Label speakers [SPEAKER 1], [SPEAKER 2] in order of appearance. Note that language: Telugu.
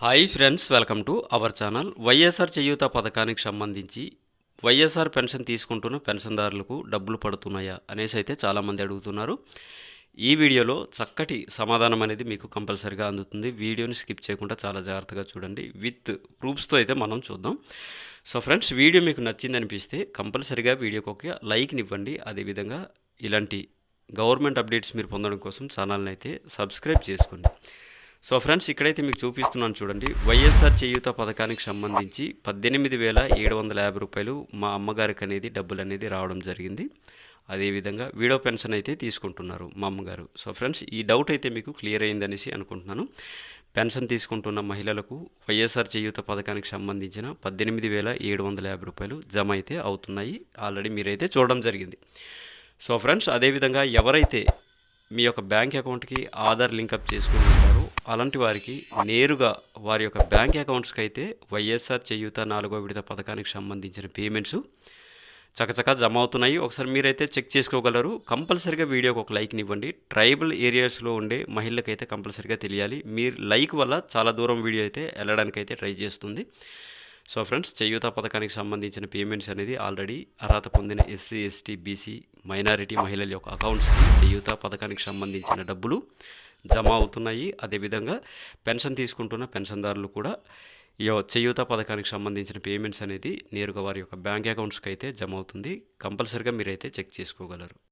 [SPEAKER 1] Hi friends welcome to our channel. YSR Cheyutha పథకానికి సంబంధించి వైఎస్ఆర్ పెన్షన్ తీసుకుంటున్న పెన్షన్దారులకు డబ్బులు పడుతున్నాయా అనేసి అయితే చాలామంది అడుగుతున్నారు. ఈ వీడియోలో చక్కటి సమాధానం అనేది మీకు కంపల్సరిగా అందుతుంది. వీడియోని స్కిప్ చేయకుండా చాలా జాగ్రత్తగా చూడండి. విత్ ప్రూఫ్స్తో అయితే మనం చూద్దాం. సో ఫ్రెండ్స్ వీడియో మీకు నచ్చింది అనిపిస్తే కంపల్సరిగా వీడియోకి ఒక లైక్నివ్వండి అదేవిధంగా ఇలాంటి గవర్నమెంట్ అప్డేట్స్ మీరు పొందడం కోసం ఛానల్ని అయితే సబ్స్క్రైబ్ చేసుకోండి. సో ఫ్రెండ్స్ ఇక్కడైతే మీకు చూపిస్తున్నాను చూడండి. వైఎస్ఆర్ చేయూత పథకానికి సంబంధించి పద్దెనిమిది వేల ఏడు వందల యాభై రూపాయలు మా అమ్మగారికి అనేది డబ్బులు అనేది రావడం జరిగింది. అదేవిధంగా వీడో పెన్షన్ అయితే తీసుకుంటున్నారు మా అమ్మగారు. సో ఫ్రెండ్స్ ఈ డౌట్ అయితే మీకు క్లియర్ అయిందనేసి అనుకుంటున్నాను. పెన్షన్ తీసుకుంటున్న మహిళలకు వైఎస్ఆర్ చేయూత పథకానికి సంబంధించిన పద్దెనిమిది వేల ఏడు వందల యాభై రూపాయలు జమ అయితే అవుతున్నాయి. ఆల్రెడీ మీరైతే చూడడం జరిగింది. సో ఫ్రెండ్స్ అదేవిధంగా ఎవరైతే మీ యొక్క బ్యాంక్ అకౌంట్కి ఆధార్ లింకప్ చేసుకుని ఉంటారో అలాంటి వారికి నేరుగా వారి యొక్క బ్యాంక్ అకౌంట్స్కి అయితే వైఎస్ఆర్ చేయూత నాలుగో విడత పథకానికి సంబంధించిన పేమెంట్స్ చకచకా జమ అవుతున్నాయి ఒకసారి మీరైతే చెక్ చేసుకోగలరు. కంపల్సరిగా వీడియోకి ఒక లైక్ని ఇవ్వండి. ట్రైబల్ ఏరియాస్లో ఉండే మహిళలకైతే కంపల్సరిగా తెలియాలి. మీరు లైక్ వల్ల చాలా దూరం వీడియో అయితే వెళ్ళడానికి అయితే ట్రై చేస్తుంది. సో ఫ్రెండ్స్ చేయూత పథకానికి సంబంధించిన పేమెంట్స్ అనేది ఆల్రెడీ అర్హత పొందిన ఎస్సీ ఎస్టీ బీసీ మైనారిటీ మహిళల యొక్క అకౌంట్స్కి చేయూత పథకానికి సంబంధించిన డబ్బులు జమ అవుతున్నాయి అదేవిధంగా పెన్షన్ తీసుకుంటున్న పెన్షన్దారులు కూడా ఈ చేయూత పథకానికి సంబంధించిన పేమెంట్స్ అనేది నేరుగా వారి యొక్క బ్యాంక్ అకౌంట్స్కి అయితే జమ అవుతుంది కంపల్సరిగా మీరైతే చెక్ చేసుకోగలరు.